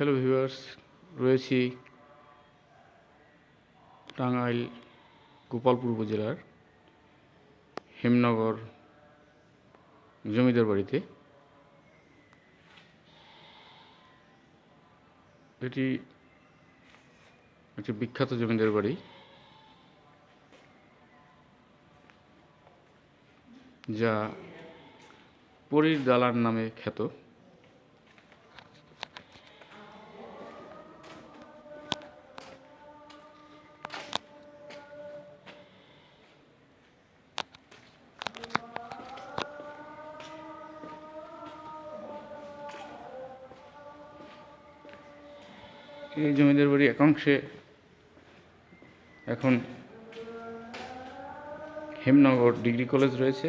Hello viewers রয়েছি টাঙ্গাইল গোপালপুর উপজেলার হেমনগর জমিদার বাড়িতে। এটি একটি বিখ্যাত জমিদার বাড়ি। যা পরীর দালান নামে খ্যাত। এই জমিদার বাড়ি একাংশে এখন হেমনগর ডিগ্রি কলেজ রয়েছে।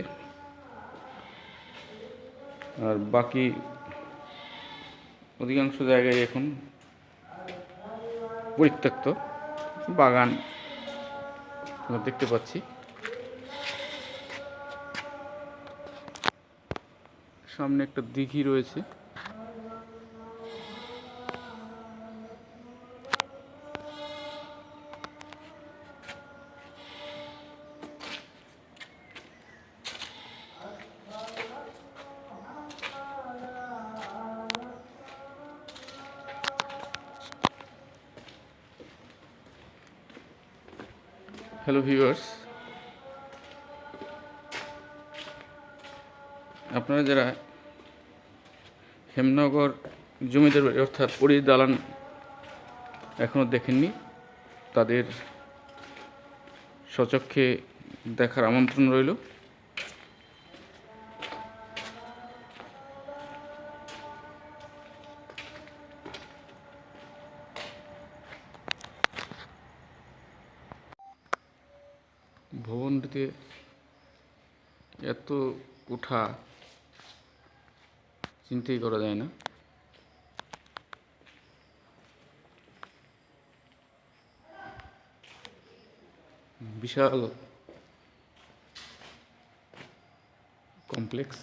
আর বাকি অধিকাংশ জায়গায় এখন পরিত্যক্ত বাগান দেখতে পাচ্ছি। সামনে একটা দিঘি রয়েছে। হ্যালো ভিউয়ার্স আপনারা যারা হেমনগর জমিদার বাড়ি, অর্থাৎ পরীর দালান এখনও দেখেননি, তাদের সচক্ষে দেখার আমন্ত্রণ রইল। ভবনটিতে এত কোঠা চিন্তাই করা যায় না। বিশাল কমপ্লেক্স।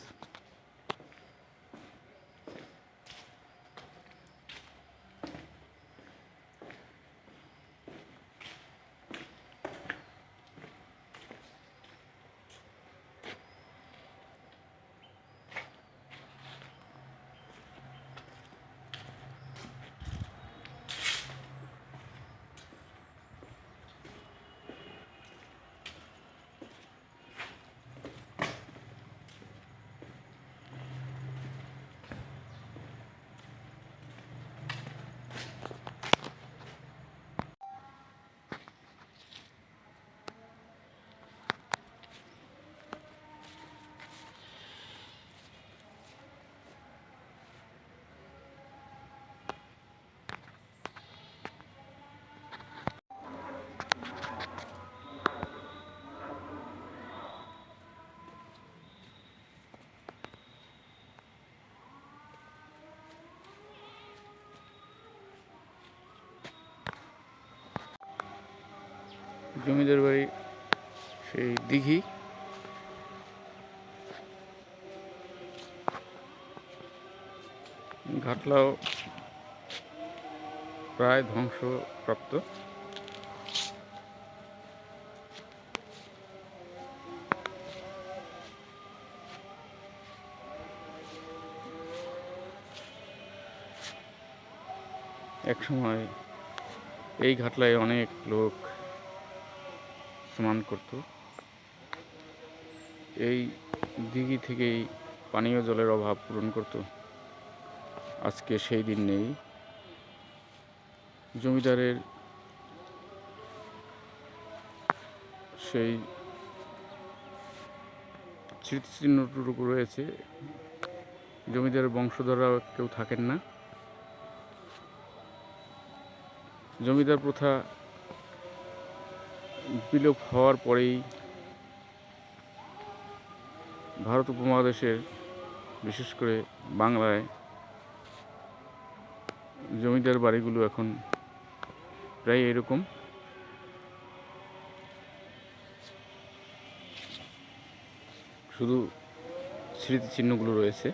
জমিদার বাড়ি সেই দিঘি। ঘাটলাও প্রায় ধ্বংসপ্রাপ্ত। এক সময় এই ঘাটলায় অনেক লোক স্নান করত। এই দিঘি থেকেই পানীয় জলের অভাব পূরণ করত। আজকে সেই দিন নেই। জমিদারের সেই স্মৃতিচিহ্নটুকু রয়েছে। জমিদারের বংশধররা কেউ থাকেন না। জমিদার প্রথা বিলোপ হওয়ার পরেই ভারত উপমহাদেশের বিশেষ করে বাংলায়, জমিদার বাড়িগুলো এখন প্রায় এরকম। শুধু স্মৃতিচিহ্নগুলো রয়েছে।